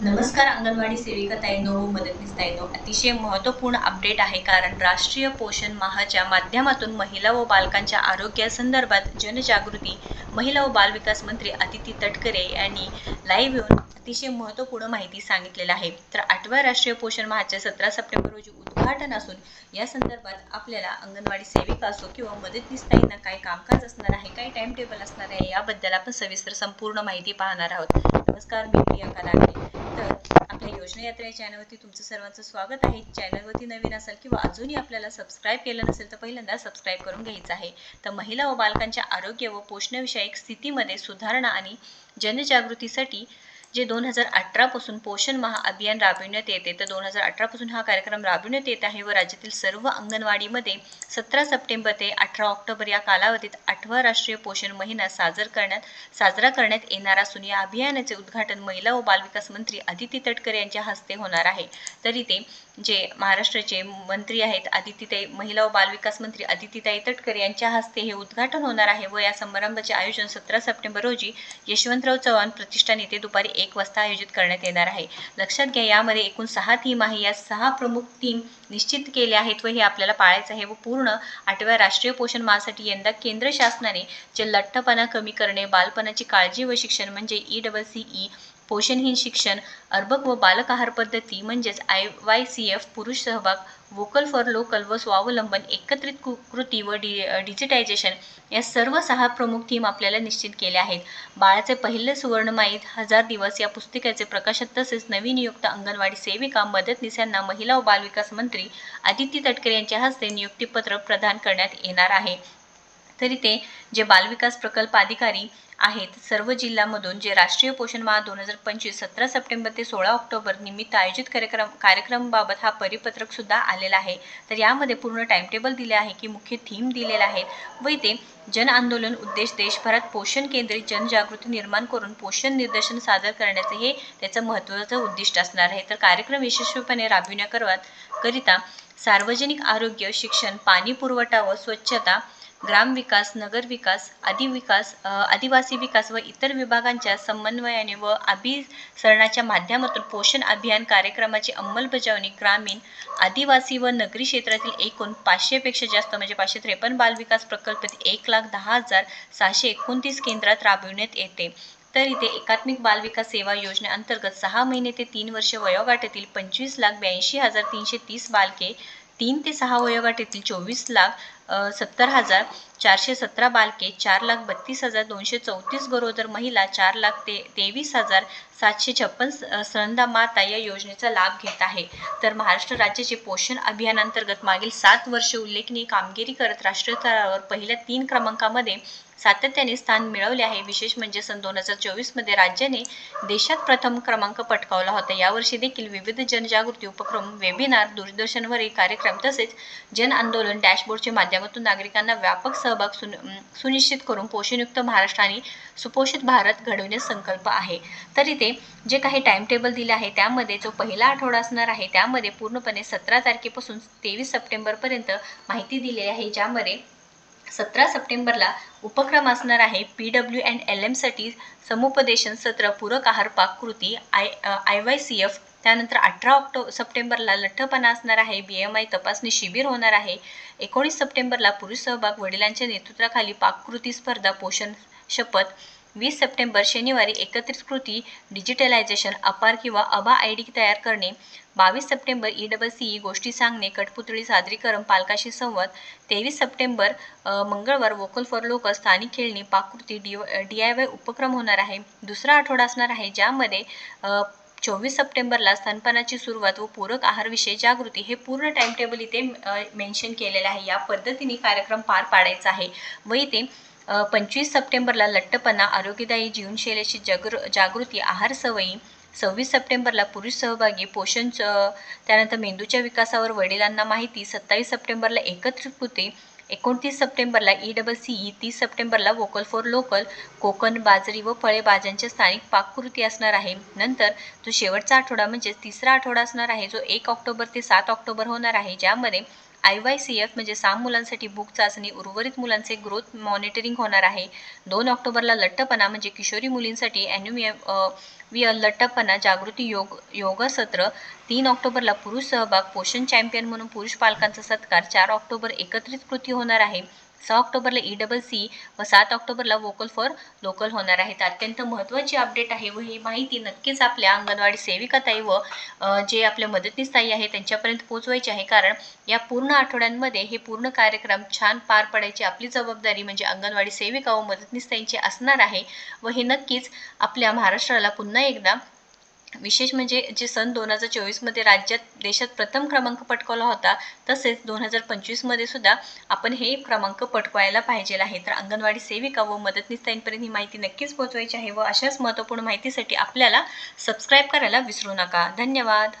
नमस्कार अंगणवाडी सेविका ताईंनो मदतनीस ताईंनो. अतिशय महत्त्वपूर्ण अपडेट आहे कारण राष्ट्रीय पोषण माहाच्या माध्यमातून महिला व बालकांच्या आरोग्यासंदर्भात जनजागृती महिला व बालविकास मंत्री अदिती तटकरे यांनी लाईव्ह येऊन अतिशय महत्त्वपूर्ण माहिती सांगितलेलं आहे. तर आठव्या राष्ट्रीय पोषण माहाचे सतरा सप्टेंबर रोजी उद्घाटन असून या संदर्भात आपल्याला अंगणवाडी सेविका असो किंवा मदतनीस ताईंना काय कामकाज असणार आहे काय टाइम टेबल असणार आहे याबद्दल आपण सविस्तर संपूर्ण माहिती पाहणार आहोत. नमस्कार मी प्रियंका लांडे. योजना यात्रा या चॅनलवरती तुमचं सर्वांचं स्वागत आहे. चॅनलवरती नवीन असाल किंवा अजूनही आपल्याला सबस्क्राईब केलं नसेल तर पहिल्यांदा सबस्क्राईब करून घ्यायचं आहे. तर महिला व बालकांच्या आरोग्य व पोषणविषयक स्थितीमध्ये सुधारणा आणि जनजागृतीसाठी जे दोन हजार अठरापासून पोषण महा अभियान राबविण्यात येते तर दोन हजार अठरापासून हा कार्यक्रम राबविण्यात येत आहे व राज्यातील सर्व अंगणवाडीमध्ये सतरा सप्टेंबर ते अठरा ऑक्टोबर या कालावधीत आठवा राष्ट्रीय पोषण महिना साजर करण्यात साजरा करण्यात येणार असून या अभियानाचे उद्घाटन महिला व बालविकास मंत्री अदिती तटकरे यांच्या हस्ते होणार आहे. तरी ते जे महाराष्ट्राचे मंत्री आहेत आदितीताई महिला व बालविकास मंत्री आदितीताई तटकरे यांच्या हस्ते हे उद्घाटन होणार आहे व या समारंभाचे आयोजन सतरा सप्टेंबर रोजी यशवंतराव चव्हाण प्रतिष्ठान येथे दुपारी एक वाजता आयोजित करण्यात येणार आहे. लक्षात घ्या यामध्ये एकूण सहा थीम आहे. या सहा प्रमुख थीम निश्चित केले आहेत व हे आपल्याला पाळायचं आहे व पूर्ण आठव्या राष्ट्रीय पोषण माहासाठी यंदा केंद्र शासनाने जे लठ्ठपणा कमी करणे बालपणाची काळजी व शिक्षण म्हणजे ई डबल सी ई पोषणहीन शिक्षण अर्भक व बालक आहार पद्धती म्हणजेच आय वाय सी एफ पुरुष सहभाग वोकल फॉर लोकल व स्वावलंबन एकत्रित कृ कृती व डि डिजिटायझेशन या सर्व सहा प्रमुख थीम आपल्याला निश्चित केल्या आहेत. बाळाचे पहिले सुवर्णमाईत हजार दिवस या पुस्तिकेचे प्रकाशन तसेच नवीन नियुक्त अंगणवाडी सेविका मदतनीस यांना महिला व बालविकास मंत्री आदिती तटकरे यांच्या हस्ते नियुक्तीपत्र प्रदान करण्यात येणार आहे. तरी ते जे बालविकास प्रकल्प अधिकारी आहेत सर्व जिल्ह्यामधून जे राष्ट्रीय पोषण माह दोन हजार पंचवीस सतरा सप्टेंबर ते सोळा ऑक्टोबर निमित्त आयोजित कार्यक्रम कार्यक्रमाबाबत हा परिपत्रक सुद्धा आलेला आहे. तर यामध्ये पूर्ण टाइमटेबल दिले आहे की मुख्य थीम दिलेले आहेत व इथे जन आंदोलन उद्देश देशभरात पोषण केंद्रित जनजागृती निर्माण करून पोषण निर्देशन सादर करण्याचे हे त्याचं महत्त्वाचं उद्दिष्ट असणार आहे. तर कार्यक्रम यशस्वीपणे राबविण्याकरता करिता सार्वजनिक आरोग्य शिक्षण पाणी पुरवठा व स्वच्छता ग्रामविकास नगरविकास आदिविकास विकास आदिवासी विकास व इतर विभागांच्या समन्वयाने व अभिसरणाच्या माध्यमातून पोषण अभियान कार्यक्रमाची अंमलबजावणी ग्रामीण आदिवासी व नगरी क्षेत्रातील एकूण पाचशेपेक्षा जास्त म्हणजे पाचशे त्रेपन्न बालविकास प्रकल्पात एक लाख दहा हजार सहाशे एकोणतीस केंद्रात राबविण्यात येते. तर इथे एकात्मिक बालविकास सेवा योजनेअंतर्गत सहा महिने ते तीन वर्ष वयोगाटातील पंचवीस लाख ब्याऐंशी हजार तीनशे तीस बालके तीन ते सहा वयोगाटातील चोवीस लाख सत्तर हजार. चारशे सतरा बालके चार लाख बत्तीस हजार दोनशे चौतीस गरोदर महिला चार लाख ते तेवीस हजार सातशे छप्पन स्तनदा माता या योजनेचा लाभ घेत आहे. तर महाराष्ट्र राज्याचे पोषण अभियानांतर्गत मागील सात वर्ष उल्लेखनीय कामगिरी करत राष्ट्रीय स्तरावर पहिल्या तीन क्रमांकामध्ये सातत्याने स्थान मिळवले आहे. विशेष म्हणजे सन दोन हजार चोवीसमध्ये राज्याने देशात प्रथम क्रमांक पटकावला होता. यावर्षी देखील विविध जनजागृती उपक्रम वेबिनार दूरदर्शनवरील कार्यक्रम तसेच जन आंदोलन डॅशबोर्डच्या माध्यमातून नागरिकांना व्यापक सहभाग सुन सुनिश्चित करून पोषणयुक्त महाराष्ट्र आणि सुपोषित भारत घडविण्यास संकल्प आहे. तर इथे जे काही टाइम टेबल दिले आहे त्यामध्ये जो पहिला आठवडा असणार आहे त्यामध्ये पूर्णपणे सतरा तारखेपासून तेवीस सप्टेंबरपर्यंत माहिती दिली आहे ज्यामध्ये सतरा सप्टेंबरला उपक्रम असणार आहे पी डब्ल्यू अँड एल एमसाठी समुपदेशन सत्र पूरक आहार पाककृती I I Y C F त्यानंतर अठरा ऑक्टो सप्टेंबरला लठ्ठपणा असणार आहे बी एम आय तपासणी शिबिर होणार आहे. एकोणीस सप्टेंबरला पुरुष सहभाग वडिलांच्या नेतृत्वाखाली पाककृती स्पर्धा पोषण शपथ. वीस सप्टेंबर शनिवारी एकत्रित कृती डिजिटलायझेशन अपार किंवा अबा आय डी तयार करणे. बावीस September E double C E गोष्टी सांगणे कठपुतळी सादरीकरण पालकाशी संवाद. तेवीस सप्टेंबर मंगळवार वोकल फॉर लोकल स्थानिक खेळणी पाककृती डी डी आय वाय उपक्रम होणार आहे. दुसरा आठवडा असणार आहे ज्यामध्ये चोवीस सप्टेंबरला स्तनपानाची सुरुवात व पूरक आहारविषयी जागृती हे पूर्ण टाइमटेबल इथे मेन्शन केलेलं आहे. या पद्धतीने कार्यक्रम पार पाडायचा आहे. व इथे पंचवीस सप्टेंबरला लठ्ठपणा आरोग्यदायी जीवनशैलीची जगृ जागृती आहार सवयी सव्वीस सप्टेंबरला पुरुष सहभागी पोषण च- त्यानंतर मेंदूच्या विकासावर वडिलांना माहिती सत्तावीस सप्टेंबरला एकत्रित कृती एकोणतीस सप्टेंबरला ई डबल सी ई तीस सप्टेंबरला वोकल फॉर लोकल कोकण बाजरी व फळे भाज्यांच्या स्थानिक पाककृती असणार आहे. नंतर जो शेवटचा आठवडा म्हणजेच तिसरा आठवडा असणार आहे जो एक ऑक्टोबर ते सात ऑक्टोबर होणार आहे. ज्यामध्ये आय वाय सी एफ म्हणजे सहा मुलांसाठी भूक चाचणी उर्वरित मुलांचे ग्रोथ मॉनिटरिंग होणार आहे. दोन ऑक्टोबरला लठ्ठपणा म्हणजे किशोरी मुलींसाठी ॲन्युमिया विय लठ्ठपणा जागृती योग योग सत्र तीन ऑक्टोबरला पुरुष सहभाग पोषण चॅम्पियन म्हणून पुरुष पालकांचा सत्कार चार ऑक्टोबर एकत्रित कृती होणार आहे. सहा ऑक्टोबरला ई डबल सी व सात ऑक्टोबरला वोकल फॉर लोकल होणार आहेत. अत्यंत महत्त्वाची अपडेट आहे व ही माहिती नक्कीच आपल्या अंगणवाडी सेविकाताई व जे आपल्या मदतनीस ताई आहे त्यांच्यापर्यंत पोहोचवायची आहे. कारण या पूर्ण आठवड्यांमध्ये हे पूर्ण कार्यक्रम छान पार पडायची आपली जबाबदारी म्हणजे अंगणवाडी सेविका व मदतनीस ताईंची असणार आहे. व हे नक्कीच आपल्या महाराष्ट्राला पुन्हा एकदा विशेष म्हणजे जे सन दोन हजार चोवीसमध्ये राज्यात देशात प्रथम क्रमांक पटकावला होता तसेच दोन हजार पंचवीसमध्ये सुद्धा आपण हे क्रमांक पटकवायला पाहिजे आहे. तर अंगणवाडी सेविका व मदतनीस ताईंपर्यंत ही माहिती नक्कीच पोहोचवायची आहे व अशाच महत्त्वपूर्ण माहितीसाठी आपल्याला सबस्क्राईब करायला विसरू नका. धन्यवाद.